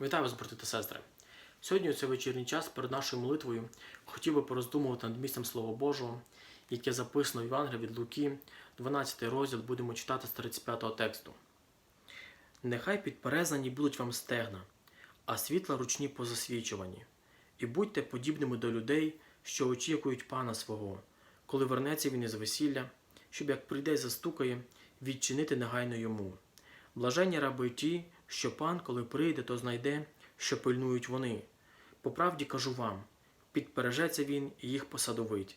Вітаю вас, брати та сестри. Сьогодні у цей вечірній час перед нашою молитвою хотів би пороздумувати над місцем Слова Божого, яке записано в Євангелії від Луки, 12 розділ, будемо читати з 35 тексту. Нехай підперезані будуть вам стегна, а світла ручні позасвічувані. І будьте подібними до людей, що очікують пана свого, коли вернеться він із весілля, щоб як прийде й застукає, відчинити негайно йому. Блаженні раби ті, що пан, коли прийде, то знайде, що пильнують вони. По правді кажу вам, підпережеться він і їх посадовить,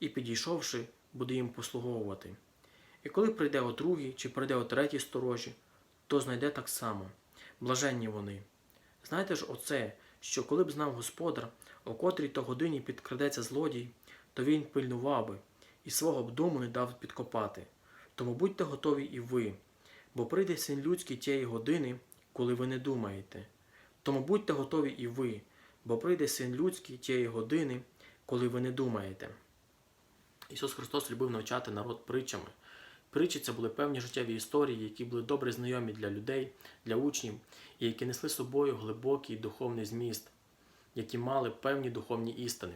і підійшовши, буде їм послуговувати. І коли прийде о другій чи прийде о третій сторожі, то знайде так само. Блаженні вони. Знаєте ж оце, що коли б знав господар, о котрій то годині підкрадеться злодій, то він пильнував би і свого б дому не дав підкопати. Тому будьте готові і ви, бо прийде син людський тієї години, коли ви не думаєте. Тому будьте готові і ви, бо прийде син людський тієї години, коли ви не думаєте. Ісус Христос любив навчати народ притчами. Притчі це були певні життєві історії, які були добре знайомі для людей, для учнів, і які несли з собою глибокий духовний зміст, які мали певні духовні істини.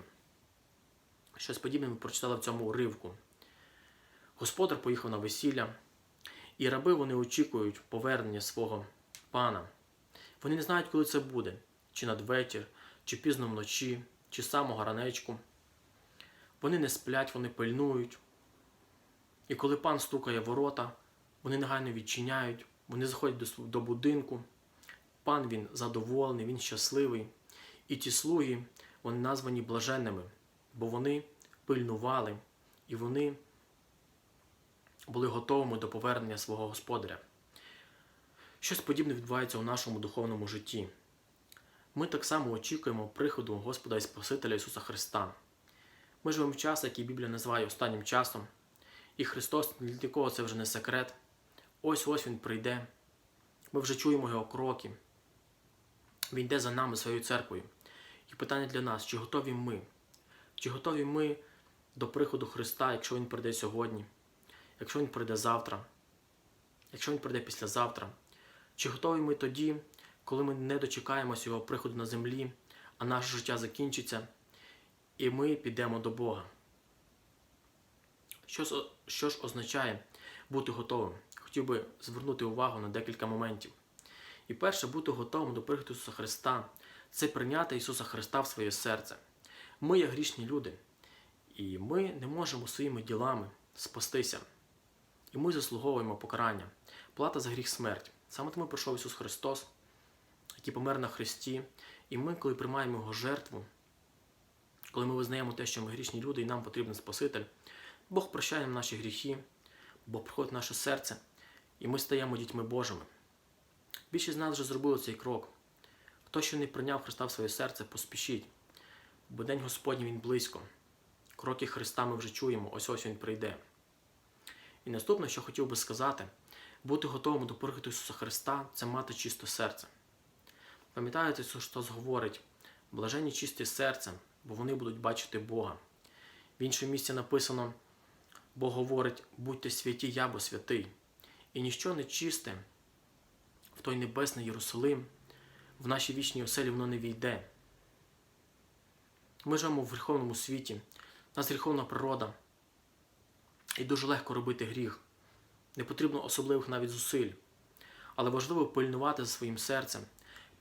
Щось подібне ми прочитали в цьому уривку. Господар поїхав на весілля, і раби вони очікують повернення свого пана. Вони не знають, коли це буде, чи надвечір, чи пізно вночі, чи самого ранечку. Вони не сплять, вони пильнують. І коли пан стукає ворота, вони негайно відчиняють, вони заходять до, будинку. Пан він задоволений, він щасливий. І ті слуги, вони названі блаженними, бо вони пильнували і вони були готовими до повернення свого господаря. Щось подібне відбувається у нашому духовному житті. Ми так само очікуємо приходу Господа і Спасителя Ісуса Христа. Ми живемо в час, який Біблія називає останнім часом, і Христос для кого це вже не секрет. Ось ось Він прийде. Ми вже чуємо Його кроки. Він йде за нами своєю церквою. І питання для нас: чи готові ми? Чи готові ми до приходу Христа, якщо Він прийде сьогодні, якщо Він прийде завтра, якщо Він прийде післязавтра? Чи готові ми тоді, коли ми не дочекаємося Його приходу на землі, а наше життя закінчиться, і ми підемо до Бога? Що, що ж означає бути готовим? Хотів би звернути увагу на декілька моментів. І перше, бути готовим до приходу Ісуса Христа це прийняти Ісуса Христа в своє серце. Ми є грішні люди, і ми не можемо своїми ділами спастися. І ми заслуговуємо покарання. Плата за гріх смерть. Саме тому прийшов Ісус Христос, який помер на Христі. І ми, коли приймаємо Його жертву, коли ми визнаємо те, що ми грішні люди і нам потрібен Спаситель, Бог прощає нам наші гріхи, Бог приходить в наше серце, і ми стаємо дітьми Божими. Більшість з нас вже зробили цей крок. Хто ще не прийняв Христа в своє серце, поспішіть, бо День Господній Він близько. Кроки Христа ми вже чуємо, ось ось Він прийде. І наступне, що хотів би сказати, бути готовим до приходу Ісуса Христа це мати чисте серце. Пам'ятаєте, що Христос говорить, блаженні чисті серцем, бо вони будуть бачити Бога. В іншому місці написано, Бог говорить, будьте святі, я бо святий. І ніщо не чисте в той небесний Єрусалим, в нашій вічній оселі воно не війде. Ми живемо в гріховному світі, у нас гріховна природа, і дуже легко робити гріх. Не потрібно особливих навіть зусиль. Але важливо пильнувати за своїм серцем,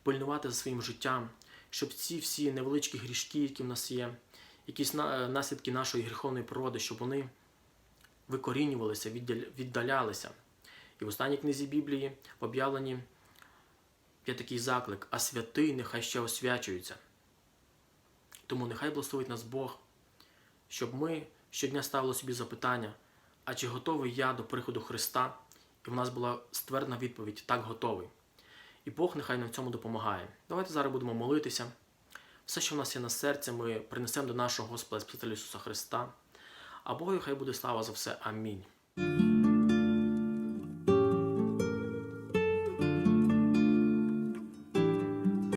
пильнувати за своїм життям, щоб ці всі невеличкі грішки, які в нас є, якісь е, наслідки нашої гріховної природи, щоб вони викорінювалися, віддалялися. І в останній книзі Біблії в об'явленні є такий заклик, а святий нехай ще освячується. Тому нехай благословить нас Бог, щоб ми щодня ставили собі запитання, а чи готовий я до приходу Христа? І в нас була ствердна відповідь так готовий. І Бог нехай нам в цьому допомагає. Давайте зараз будемо молитися. Все, що в нас є на серці, ми принесемо до нашого Господа Спасителя Ісуса Христа. А Богу хай буде слава за все. Амінь.